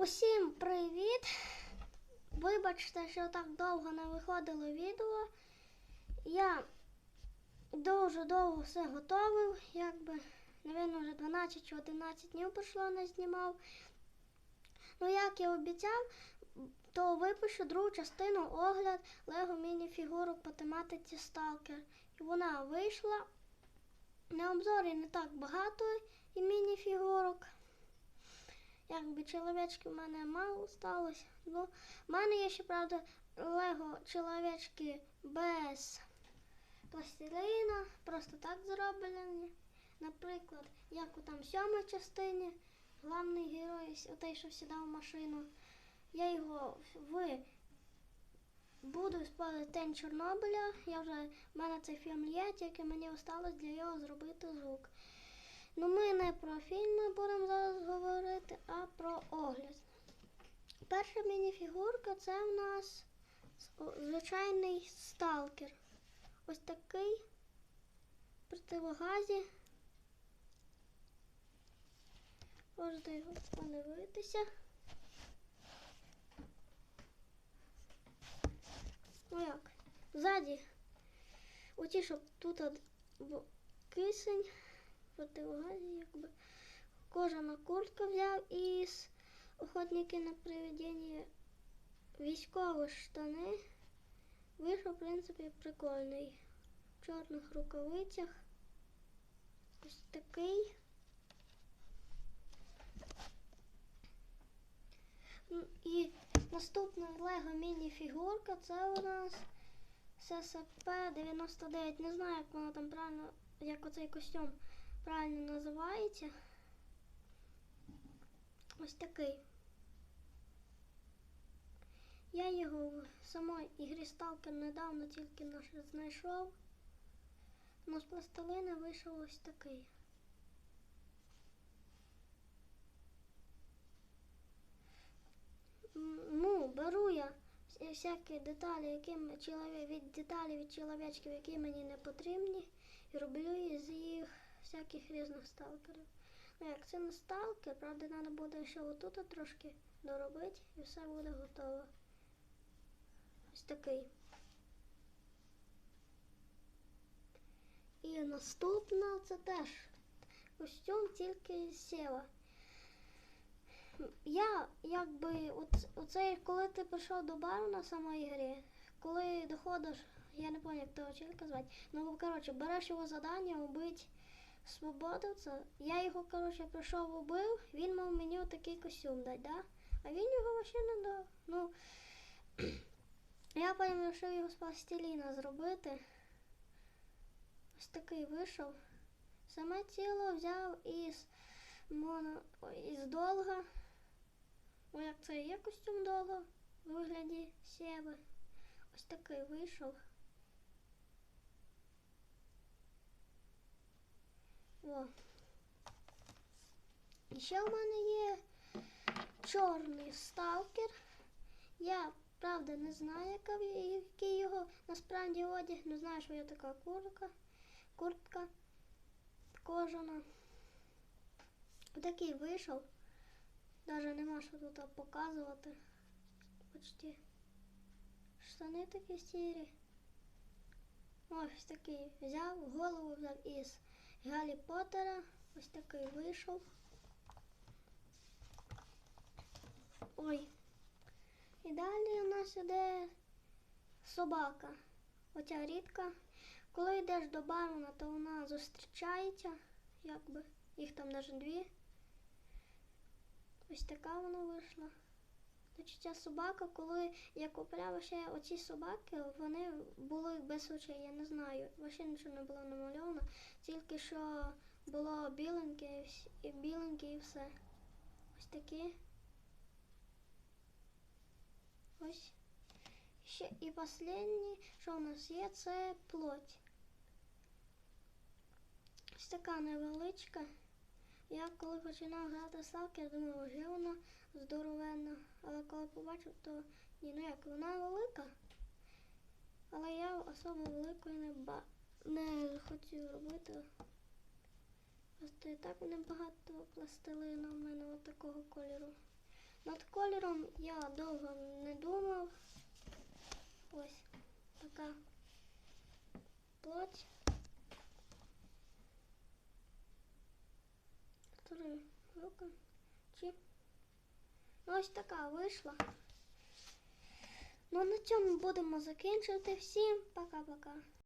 Усім привіт! Вибачте, що так довго не виходило відео. Я дуже довго все готовив, якби, напевно, вже 12 чи 11 днів пройшло, не знімав. Ну, як я обіцяв, то випущу другу частину огляд Лего міні-фігурок по тематиці Stalker. І вона вийшла. На обзорі не так багато і міні-фігурок. Якби чоловічки в мене мало сталося. Ну, в мене є ще, правда, Лего чоловічки без пластилина, просто так зроблені. Наприклад, як у там сьомій частині, головний герой, той, що сідав в машину. Я його в буду спалити День Чорнобиля. Я вже в мене цей фільм є, тільки мені осталось для його зробити звук. Ну, ми не про фільми будемо зараз говорити, а про огляд. Перша мініфігурка це в нас звичайний сталкер. Ось такий противогазі. Можете його подивитися. Ну як? Ззаді. Оті, щоб тут кисень, в противогазі, якби. Кожана куртка взяв із охотники на привидіння військові штани. Вийшов, в принципі, прикольний. В чорних рукавицях. Ось такий. І наступна Лего міні-фігурка це у нас ССП-99. Не знаю, як воно там правильно, як оцей костюм правильно називається. Ось такий. Я його в самої ігрі Сталкер недавно тільки знайшов. Ну, з пластилина вийшов ось такий. Ну, беру я всякі деталі, які від деталі від чоловічків, які мені не потрібні, і роблю із їх всяких різних сталкерів. Ну, як це не сталкер, правда, треба буде ще отут трошки доробити і все буде готово. Ось такий. І наступна це теж костюм, тільки сєва. Я якби оц- оцей, коли ти прийшов до бару на самої грі, коли доходиш, я не пам'ятаю, як того чоловіка звати, ну коротше, береш його завдання убити свободовця. Я його, коротше, прийшов убив, він мав мені такий костюм дати, да? А він його взагалі не дав. Ну, я потім вирішив його з пластиліна зробити. Ось такий вийшов. Саме тіло взяв із моно, із долга. О, як це є костюм довго в вигляді сєви. Ось такий вийшов. О. І ще в мене є чорний сталкер. Я, правда, не знаю, який його насправді одяг. Не знаю, що є така куртка. Куртка кожана. Такий вийшов. Даже нема що тут показувати. Почти. Штани такі сірі. Ось такий взяв, голову взяв із Гаррі Поттера. Ось такий вийшов. Ой. І далі у нас іде собака. Оця рідка. Коли йдеш до барона, то вона зустрічається, якби. Їх там навіть дві. Ось така вона вийшла. Ця собака, коли я купляла ще оці собаки, вони були без очей, я не знаю. Взагалі нічого не було намальовано. Тільки що було біленьке і біленьке і все. Ось такі. Ось. Ще і останнє, що у нас є, це плоть. Ось така невеличка. Я коли починав грати в Stalker, думав, вже вона здоровенна. Але коли побачив, то ні, ну як вона велика. Але я особо великої не ба не хотів робити. Просто і так небагато пластилину в мене от такого кольору. Над кольором я довго не думав. Ось така плоть. Три руки. Чи? Ну, ось така вийшла. Ну, на цьому будемо закінчувати. Всім пока-пока.